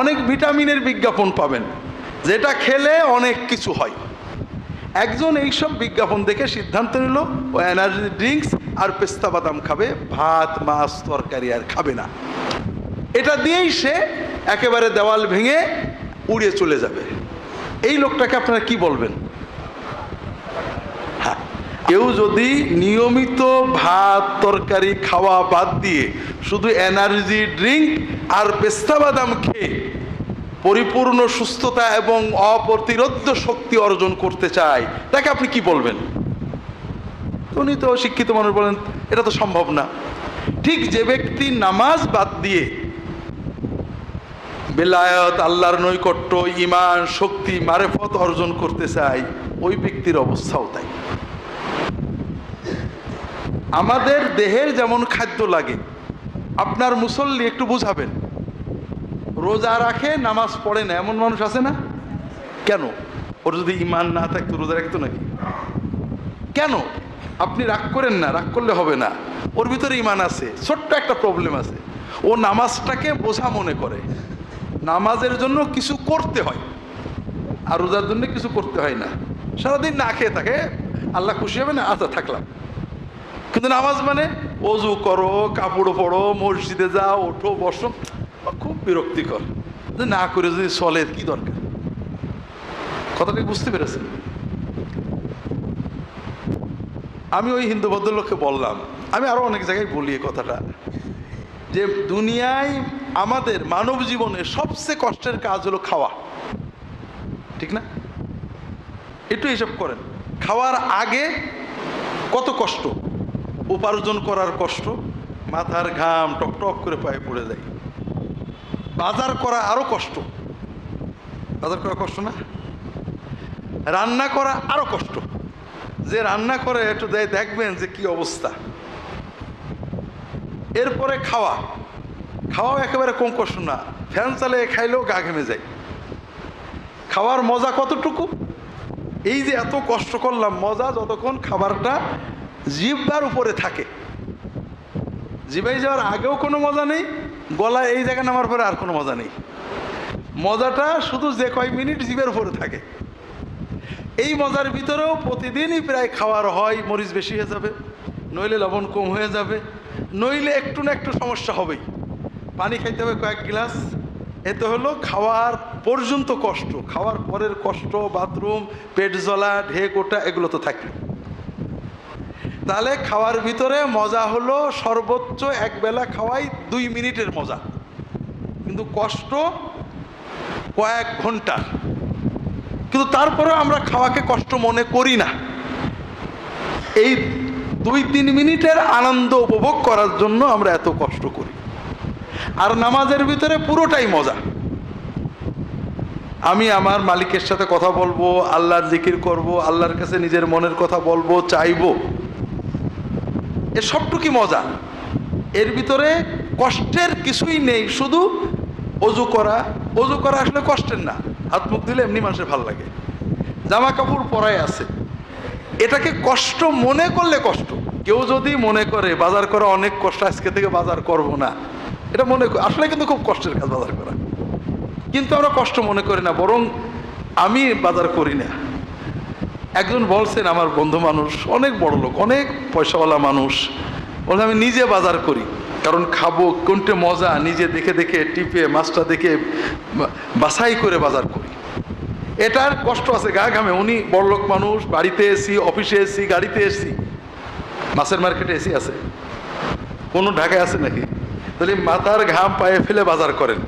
অনেক ভিটামিনের বিজ্ঞাপন পাবেন। যেটা খেলে অনেক কিছু হয়। একজন এইসব বিজ্ঞাপন দেখে সিদ্ধান্ত নিল, ও এনার্জি ড্রিঙ্কস আর পেস্তা বাদাম খাবে, ভাত, মাছ, তরকারি আর খাবে না। এটা দিয়েই সে একেবারে দেওয়াল ভেঙে উড়িয়ে চলে যাবে। এই লোকটাকে আপনারা কি বলবেন? কেউ যদি নিয়মিত ভাত, তরকারি, খাওয়া বাদ দিয়ে শুধু এনার্জি ড্রিঙ্ক আর পেস্তা বাদাম খেয়ে পরিপূর্ণ সুস্থতা এবং অপ্রতিরোধ্য শক্তি অর্জন করতে চায়, তাকে আপনি কি বলবেন? উনি তো শিক্ষিত মানুষ বলেন, এটা তো সম্ভব না। ঠিক যে ব্যক্তি নামাজ বাদ দিয়ে বেলায়ত, আল্লাহর নৈকট্য ইমান শক্তি, মারেফত অর্জন করতে চায়, ওই ব্যক্তির অবস্থাও তাই। আমাদের দেহের যেমন খাদ্য লাগে, আপনার মুসল্লি একটু বুঝাবেন। রোজা রাখে, নামাজ পড়ে না, এমন মানুষ আছে না? কেন? ওর যদি ইমান না থাকতো রোজা রাখতো নাকি? কেন? আপনি রাগ করেন না, রাগ করলে হবে না। ওর ভিতরে ইমান আছে, ছোট্ট একটা প্রবলেম আছে। ও নামাজটাকে বোঝা মনে করে। নামাজের জন্য কিছু করতে হয়, আর রোজার জন্য কিছু করতে হয় না। সারাদিন না খেয়ে থাকে, আল্লাহ খুশি হবে না? আচ্ছা থাকলাম। কিন্তু নামাজ মানে অজু করো, কাপড় পরো, মসজিদে যাও, ওঠো, বসো। খুব বিরক্তিকর। না করে, যদি চলে, কি দরকার? কথাটা বুঝতে পেরেছেন? আমি ওই হিন্দু ভদ্রলোককে বললাম, আমি আরও অনেক জায়গায় বলি কথাটা, যে দুনিয়ায় আমাদের মানব জীবনে সবচেয়ে কষ্টের কাজ হলো খাওয়া। ঠিক না? একটু হিসাব করেন, খাওয়ার আগে কত কষ্ট? উপার্জন করার কষ্ট, মাথার ঘাম টকটক করে পায়ে পড়ে যায়। বাজার করা আরও কষ্ট। বাজার করা কষ্ট না? রান্না করা আরও কষ্ট। যে রান্না করে একটু দেয়, দেখবেন যে কি অবস্থা। এরপরে খাওয়া। খাওয়াও একেবারে কম কষ্ট না। ফ্যান চালিয়ে খাইলেও গা ঘেমে যায়। খাওয়ার মজা কতটুকু? এই যে এত কষ্ট করলাম, মজা যতক্ষণ খাবারটা জিভবার উপরে থাকে। জিভাই যাওয়ার আগেও কোনো মজা নেই, গলায় এই জায়গায় নামার পরে আর কোনো মজা নেই। মজাটা শুধু যে কয় মিনিট জিভের উপরে থাকে। এই মজার ভিতরেও প্রতিদিনই প্রায় খাওয়ার হয়, মরিচ বেশি হয়ে যাবে, নইলে লবণ কম হয়ে যাবে, নইলে একটু না একটু সমস্যা হবেই। পানি খাইতে হবে কয়েক গ্লাস, এতে হলো খাওয়ার পর্যন্ত কষ্ট, খাওয়ার পরের কষ্ট, বাথরুম, পেট জ্বলা, ঢেক ওটা, এগুলো তো থাকে তাহলে খাওয়ার ভিতরে মজা হলো সর্বোচ্চ এক বেলা খাওয়াই দুই মিনিটের মজা। কিন্তু কষ্ট কয়েক ঘণ্টা কিন্তু তারপরেও আমরা খাওয়াকে কষ্ট মনে করি না। এই দুই তিন মিনিটের আনন্দ উপভোগ করার জন্য আমরা এত কষ্ট করি। আর নামাজের ভিতরে পুরোটাই মজা। আমি আমার মালিকের সাথে কথা বলব, আল্লাহর জিকির করব, আল্লাহর কাছে নিজের মনের কথা বলব, চাইব। এ সবটুকি মজা। এর ভিতরে কষ্টের কিছুই নেই, শুধু অজু করা। অজু করা আসলে কষ্টের না, হাত মুখ দিলে এমনি মানুষের ভালো লাগে। জামা কাপড় পরাই আছে। এটাকে কষ্ট মনে করলে কষ্ট। কেউ যদি মনে করে, বাজার করা অনেক কষ্ট, আজকে থেকে বাজার করব না। এটা মনে আসলে কিন্তু খুব কষ্টের কাজ বাজার করা। কিন্তু আমরা কষ্ট মনে করি না, বরং আমি বাজার করি না। একজন বলছেন, আমার বন্ধু মানুষ, অনেক বড় লোক, অনেক পয়সাওয়ালা মানুষ। বলে, আমি নিজে বাজার করি, কারণ খাব, কোনটা মজা, নিজে দেখে দেখে টিপে, মাছটা দেখে বাছাই করে বাজার করি। এটার কষ্ট আছে গা ঘামে। উনি বড়লোক মানুষ, বাড়িতে এসি, অফিসে এসি, গাড়িতে এসি, মাছের মার্কেটে এসি আছে। কোনো ঢাকায় আছে নাকি? তাহলে মাথার ঘাম পায়ে ফেলে বাজার করেন।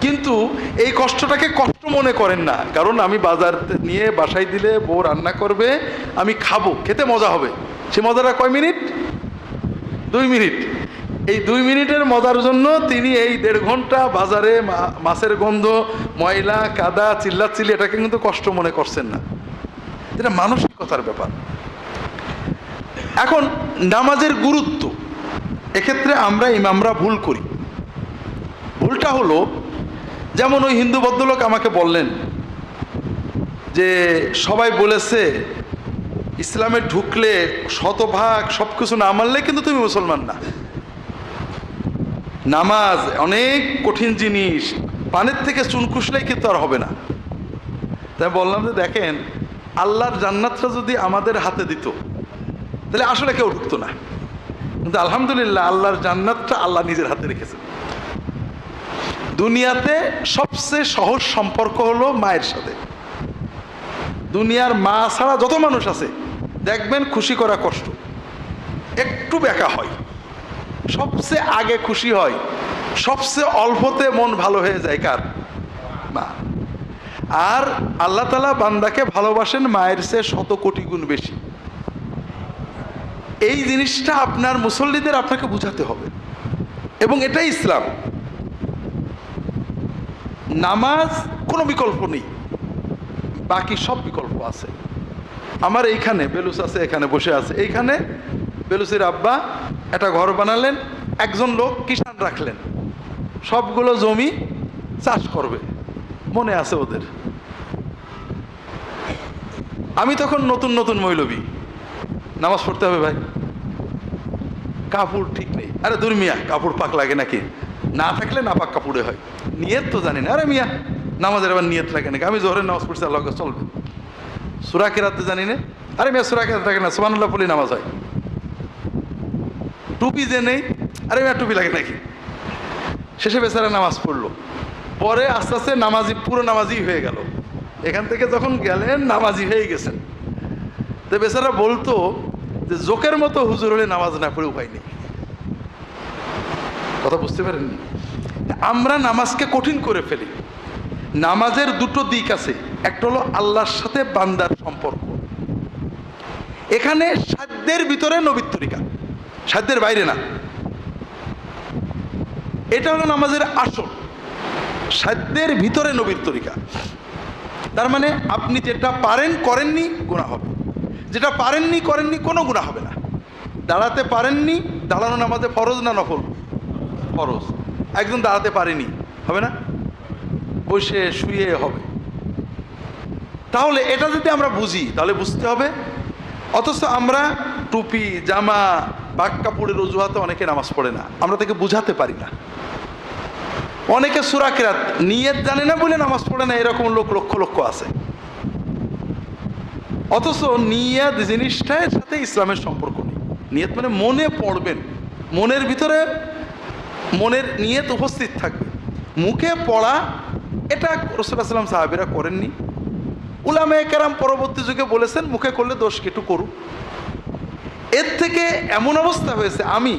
কিন্তু এই কষ্টটাকে কষ্ট মনে করেন না। কারণ আমি বাজার নিয়ে বাসায় দিলে বউ রান্না করবে, আমি খাব, খেতে মজা হবে। সে মজাটা কয় মিনিট? দুই মিনিট। এই দুই মিনিটের মজার জন্য তিনি এই দেড় ঘণ্টা বাজারে মাছের গন্ধ, ময়লা, কাদা, চিল্লাচিল্লি, এটাকে কিন্তু কষ্ট মনে করছেন না। এটা মানসিকতার ব্যাপার। এখন নামাজের গুরুত্ব। এক্ষেত্রে আমরা ইমামরা ভুল করি। ভুলটা হলো যেমন ওই হিন্দু ভদ্রলোক আমাকে বললেন যে সবাই বলেছে, ইসলামে ঢুকলে শতভাগ সব কিছু না মানলে কিন্তু তুমি মুসলমান না। নামাজ অনেক কঠিন জিনিস, পানের থেকে চুন খুসলেই কিন্তু আর হবে না। তাই বললাম যে দেখেন, আল্লাহর জান্নাতটা যদি আমাদের হাতে দিত, তাহলে আসলে কেউ ঢুকতো না। কিন্তু আলহামদুলিল্লাহ, আল্লাহর জান্নাতটা আল্লাহ নিজের হাতে রেখেছেন। দুনিয়াতে সবচেয়ে সহজ সম্পর্ক হলো মায়ের সাথে। দুনিয়ার মা ছাড়া যত মানুষ আছে, দেখবেন খুশি করা কষ্ট। একটু বেকা হয়। সবচেয়ে আগে খুশি হয়, সবচেয়ে অল্পতে মন ভালো হয়ে যায় কার? মা। আর আল্লাহ তালা বান্দাকে ভালোবাসেন মায়ের চেয়ে শত কোটি গুণ বেশি। এই জিনিসটা আপনার মুসল্লিদের আপনাকে বুঝাতে হবে। এবং এটাই ইসলাম। নামাজ কোনো বিকল্প নেই। বাকি সব বিকল্প আছে। আমার এইখানে বেলুস আছে, এখানে বসে আছে। এইখানে বেলুসের আব্বা একটা ঘর বানালেন, একজন লোক কিষান রাখলেন। সবগুলো জমি চাষ করবে, মনে আছে ওদের। আমি তখন নতুন নতুন মৈলবী। নামাজ পড়তে হবে ভাই। কাপড় ঠিক নেই। আরে দুর্মিয়া, কাপড় পাক লাগে নাকি? না থাকলে না পাক কাপড়ে হয়। নিয়ত তো জানি না। আরে মিয়া, নামাজের আবার নিয়ত লাগে নাকি? আমি জোহরের নামাজ পড়ছি আল্লাহ চলবে। সুরা কেরাতে জানি না। আরে মিয়া, সুরা কেরাতে থাকে না সুবানুল্লাহ পলি নামাজ হয়। টুপি যে নেই, আরে মিয়া, টুপি লাগে নাকি? শেষে বেচারা নামাজ পড়ল। পরে আস্তে আস্তে নামাজি, পুরো নামাজি হয়ে গেল। এখান থেকে যখন গেলেন, নামাজি হয়ে গেছেন। তো বেচারা বলতো যে, জোকের মতো হুজুর হলে নামাজ না পড়ে উপায় নেই কথা বুঝতে পারেননি? আমরা নামাজকে কঠিন করে ফেলি। নামাজের দুটো দিক আছে। একটা হলো আল্লাহর সাথে বান্দার সম্পর্ক। এখানে সাধ্যের ভিতরে নবিত্তরিকা সাধ্যের বাইরে না। এটা হলো নামাজের আসল। সাধ্যের ভিতরে নবীর তরিকা। তার মানে আপনি যেটা পারেন, করেননি গুণা হবে। যেটা পারেননি, করেননি, কোনো গুণা হবে না। দাঁড়াতে পারেননি, দাঁড়ানো নামাজে ফরজ না নফল? ফরজ। একজন দাঁড়াতে পারেনি, হবে না? বসে শুয়ে হবে। তাহলে এটা যদি আমরা বুঝি, তাহলে বুঝতে হবে, অথচ আমরা টুপি, জামা, বাক কাপড়ের অজুহাতে অনেকে নামাজ পড়ে না, আমরা তাকে বুঝাতে পারি না। অনেকে সুরাকেরাত নিয়ত জানে না বলে নামাজ পড়ে না, এরকম লোক লক্ষ লক্ষ আছে। অথচ নিয়াত জিনিসটার সাথে ইসলামের সম্পর্ক নেই। নিয়ত মানে মনে পড়বেন, মনের ভিতরে মনের নিয়ত উপস্থিত থাকবে। মুখে পড়া, এটা সাল্লাম সাহাবিরা করেননি। উলামে কেরাম পরবর্তী যুগে বলেছেন, মুখে করলে দোষ কেটু করুক এর থেকে এমন অবস্থা হয়েছে, আমি,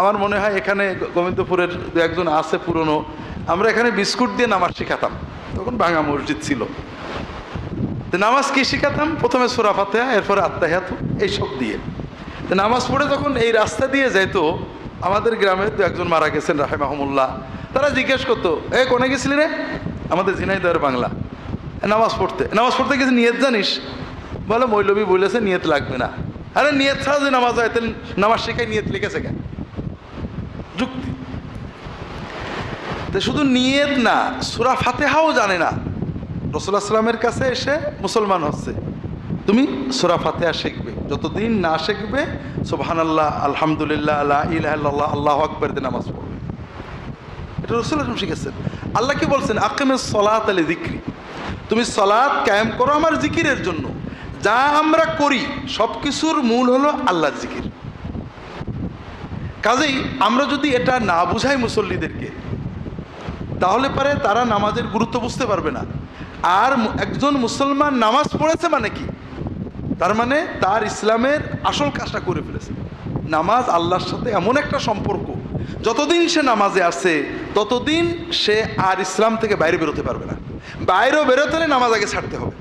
আমার মনে হয় এখানে গোবিন্দপুরের দু একজন আছে পুরনো, আমরা এখানে বিস্কুট দিয়ে নামাজ শেখাতাম। তখন ভাঙা মসজিদ ছিল। নামাজ কি শেখাতাম? প্রথমে সোরা ফাতেহা, এরপরে আত্মাহাত এইসব দিয়ে। নামাজ পড়ে যখন এই রাস্তা দিয়ে যাইতো আমাদের গ্রামে তো একজন মারা গেছেন, রাহেমাহমুল্লাহ। তারা জিজ্ঞেস করতো, এ, কোনে গেছিলি রে? আমাদের ঝিনাইদহের বাংলা। নামাজ পড়তে। নামাজ পড়তে গেছে, নিয়ত জানিস? বলে, মৌলবী বলেছে, নিয়ত লাগবে না। আরে, নিয়ত ছাড়া যে নামাজ হয়, তাহলে নামাজ শেখায় নিয়ত লিখেছে কেন? যুক্তি। তো শুধু নিয়ত না, সুরা ফাতেহাও জানে না। রসুল্লাহ সাল্লামের কাছে এসে মুসলমান হচ্ছে। তুমি সুরা ফাতেহা শিখবে। যতদিন না শিখবে সোবহান আল্লাহ আলহামদুলিল্লাহ আল্লাহ ইলাহ আল্লাহ আকবর দিয়ে নামাজ পড়বে। এটা রসুল আসলাম শিখেছেন। আল্লাহ কি বলছেন? আকিমের সলাত আলী জিক্রি তুমি সলাৎ কায়েম করো আমার জিকিরের জন্য। যা আমরা করি সব কিছুর মূল হলো আল্লাহ জিকির কাজেই আমরা যদি এটা না বুঝাই মুসল্লিদেরকে, তাহলে পারে তারা নামাজের গুরুত্ব বুঝতে পারবে না। আর একজন মুসলমান নামাজ পড়েছে মানে কি? তার মানে তার ইসলামের আসল কাজটা করে ফেলেছে। নামাজ আল্লাহর সাথে এমন একটা সম্পর্ক, যতদিন সে নামাজে আসে ততদিন সে আর ইসলাম থেকে বাইরে বেরোতে পারবে না। বাইরেও বেরোতে হলে নামাজ আগে ছাড়তে হবে।